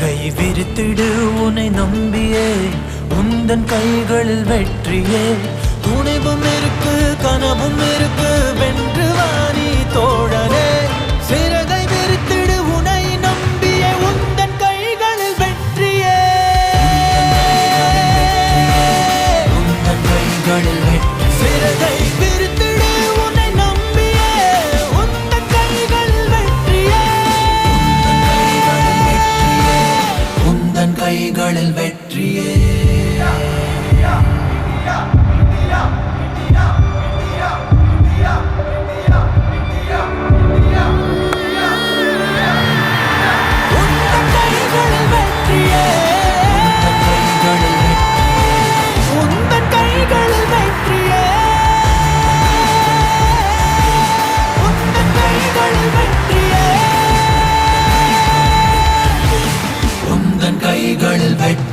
கை விரித்திடு உன்னை நம்பியே. உந்தன் கைகளில் வெற்றியே. துணிவும் இருக்கு கனவும் இருக்கு வென்று வாரி தோழனே. சிறகை விரித்திடு உனை நம்பியே. உந்தன் கைகளில் வெற்றியே. உந்தன் கைகளில் வெற்றி நாளில் வெற்றியே. vuelve